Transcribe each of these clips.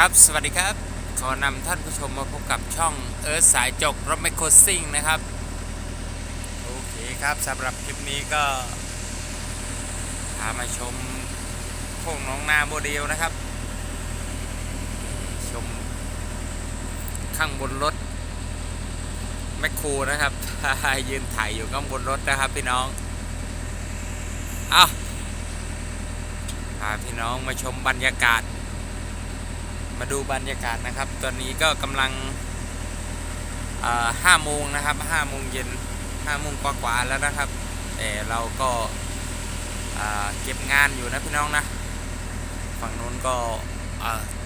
ครับ สวัสดีครับ ขอนำท่านผู้ชมมาพบกับช่องเอิร์ธสายจกรถไมโครซิ่งนะครับ โอเคครับสำหรับคลิปนี้ก็ พามาชมโค้งหน้องนาโมเดลนะครับ ชมข้างบนรถแมคโครนะครับ ยืนถ่ายอยู่ข้างบนรถนะครับพี่น้องเอาพาพี่น้องมาชมบรรยากาศ มาดูบรรยากาศนะครับ ตอนนี้ก็กำลังห้าโมงนะครับห้าโมงเย็นห้าโมงกว่าๆแล้วนะครับแต่เราก็าเก็บงานอยู่นะพี่น้องนะ ฝั่งนู้นก็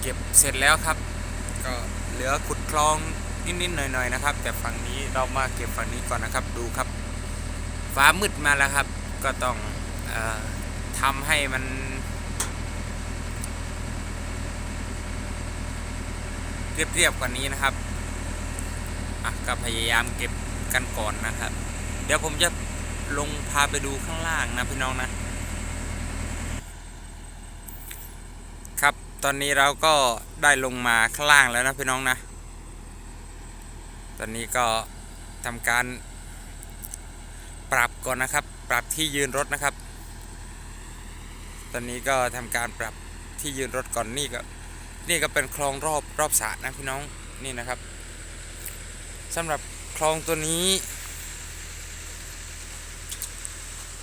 เก็บเสร็จแล้วครับ ก็เหลือขุดคลองนิดๆหน่อยๆนะครับ แต่ฝั่งนี้เรามาเก็บฝั่งนี้ก่อนนะครับดูครับ ฟ้ามืดมาแล้วครับ ก็ต้องออทำให้มัน เรียบๆกว่านี้นะครับอะก็พยายามเก็บกันก่อนนะครับ เดี๋ยวผมจะลงพาไปดูข้างล่างนะพี่น้องนะ ครับตอนนี้เราก็ได้ลงมาข้างล่างแล้วนะพี่น้องนะ ตอนนี้ก็ทำการปรับก่อนนะครับ ปรับที่ยืนรถนะครับ ตอนนี้ก็ทำการปรับที่ยืนรถก่อนนี่ก็ นี่ก็เป็นคลองรอบรอบสระนะพี่น้องนี่นะครับสำหรับคลองตัวนี้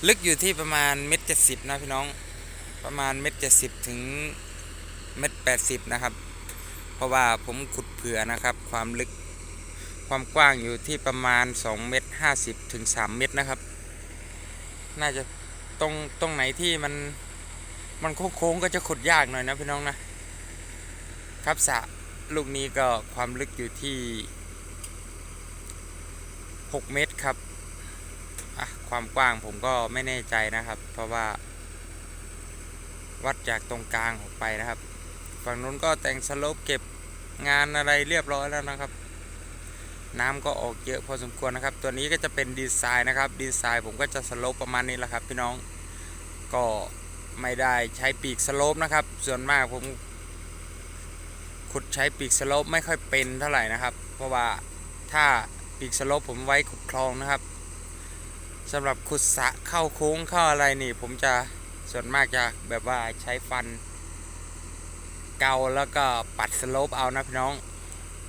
ลึกอยู่ที่ประมาณเมตรเจ็ดสิบนะพี่น้องประมาณเมตรเจ็ดสิบถึงเมตรแปดสิบนะครับ เพราะว่าผมขุดเผื่อนะครับ ความลึกความกว้างอยู่ที่ประมาณ2เมตร50ถึง3เมตรนะครับ น่าจะตรงตรงไหนที่มันมันโค้งๆก็จะขุดยากหน่อยนะพี่น้องนะ ครับสระลูกนี้ก็ความลึกอยู่ที่ 6 เมตรครับความกว้างผมก็ไม่แน่ใจนะครับ เพราะว่า วัดจากตรงกลางออกไปนะครับ ฝั่งนู้นก็แต่งสโลปเก็บงานอะไรเรียบร้อยแล้วนะครับ น้ำก็ออกเยอะพอสมควรนะครับ ตัวนี้ก็จะเป็นดีไซน์นะครับ ดีไซน์ผมก็จะสโลปประมาณนี้แหละครับ พี่น้องก็ไม่ได้ใช้ปีกสโลปนะครับ ส่วนมากผม ขุดใช้ปีกสโลปไม่ค่อยเป็นเท่าไหร่นะครับ เพราะว่าถ้าปีกสโลปผมไว้ขุดคลองนะครับสำหรับขุดสะเข้าโค้งเข้าอะไรนี่ ผมจะส่วนมากจะแบบว่าใช้ฟัน เกาแล้วก็ปัดสโลปเอานะพี่น้อง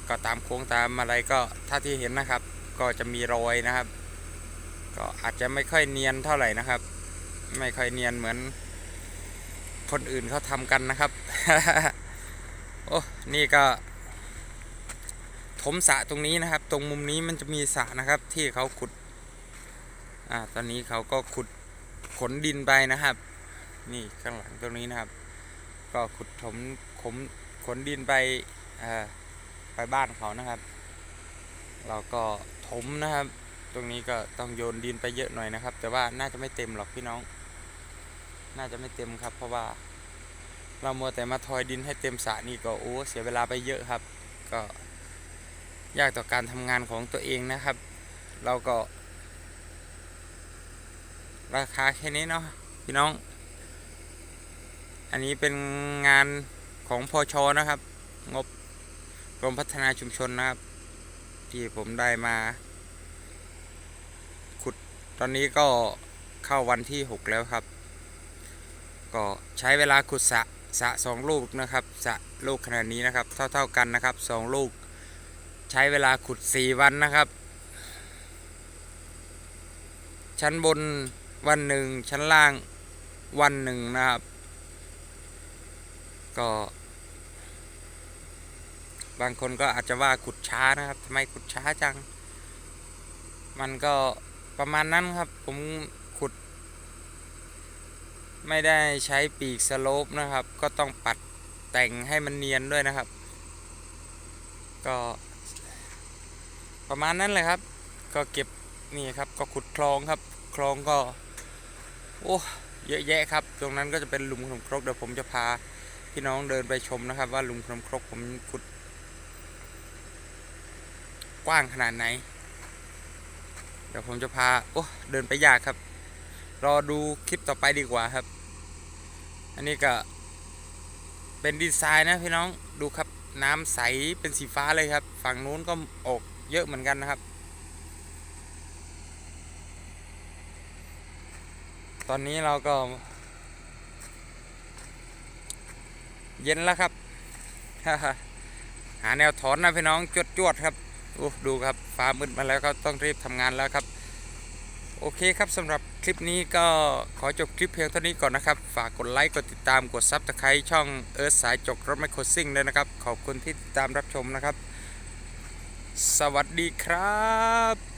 ก็ตามโค้งตามอะไรก็ถ้าที่เห็นนะครับ ก็จะมีรอยนะครับ ก็อาจจะไม่ค่อยเนียนเท่าไหร่นะครับ ไม่ค่อยเนียนเหมือนคนอื่นเขาทำกันนะครับ โอ้นี่ก็ ถมสระตรงนี้นะครับ ตรงมุมนี้มันจะมีสระนะครับ ที่เขาขุด อ่า ตอนนี้เขาก็ขุดขนดินไปนะครับ นี่ข้างหลังตรงนี้นะครับ ก็ขุดถมขมขนดินไปอ่าไปบ้านเขานะครับ เราก็ถมนะครับ ตรงนี้ก็ต้องโยนดินไปเยอะหน่อยนะครับ แต่ว่าน่าจะไม่เต็มหรอกพี่น้อง น่าจะไม่เต็มครับ เพราะว่า เรามัวแต่มาทอยดินให้เต็มสระนี่ก็โอ้เสียเวลาไปเยอะครับ ก็ยากต่อการทำงานของตัวเองนะครับ เราก็ ราคาแค่นี้เนาะพี่น้อง อันนี้เป็นงานของพอชอนะครับ งบกรมพัฒนาชุมชนนะครับ ที่ผมได้มา ขุดตอนนี้ก็เข้าวันที่ 6 แล้วครับ ก็ใช้เวลาขุดสระ สะสองลูกนะครับสะลูกขนาดนี้นะครับ เท่าๆกันนะครับสองลูก ใช้เวลาขุด 4 วันนะครับ ชั้นบนวันหนึ่งชั้นล่างวันหนึ่งนะครับ ก็ บางคนก็อาจจะว่าขุดช้านะครับทำไมขุดช้าจัง มันก็ประมาณนั้นครับผม ไม่ได้ใช้ปีกสโลปนะครับ ก็ต้องปัดแต่งให้มันเนียนด้วยนะครับ ก็ ประมาณนั้นเลยครับ ก็เก็บนี่ครับก็ขุดคลองครับ คลองก็ โอ้เยอะแยะครับ ตรงนั้นก็จะเป็นหลุมขนมครกเดี๋ยวผมจะพาพี่น้องเดินไปชมนะครับ ว่าหลุมขนมครกผมขุด กว้างขนาดไหน เดี๋ยวผมจะพาโอ้เดินไปยากครับ รอดูคลิปต่อไปดีกว่าครับ อันนี้ก็เป็นดีไซน์นะพี่น้องดูครับน้ำใสเป็นสีฟ้าเลยครับ ฝั่งนู้นก็ออกเยอะเหมือนกันนะครับ ตอนนี้เราก็ เย็นแล้วครับ หาแนวถอนนะพี่น้องจวดจวดๆครับโอ้ดูครับฟ้ามืดมาแล้วก็ต้องรีบทำงานแล้วครับ โอเคครับสำหรับคลิปนี้ก็ขอจบคลิปเพียงเท่านี้ก่อนนะครับ ฝากกดไลค์ กดติดตามกดซับสไครต์ช่องเอิร์ธสายจกรถไมโครซิ่งเลยนะครับ ขอบคุณที่ติดตามรับชมนะครับ สวัสดีครับ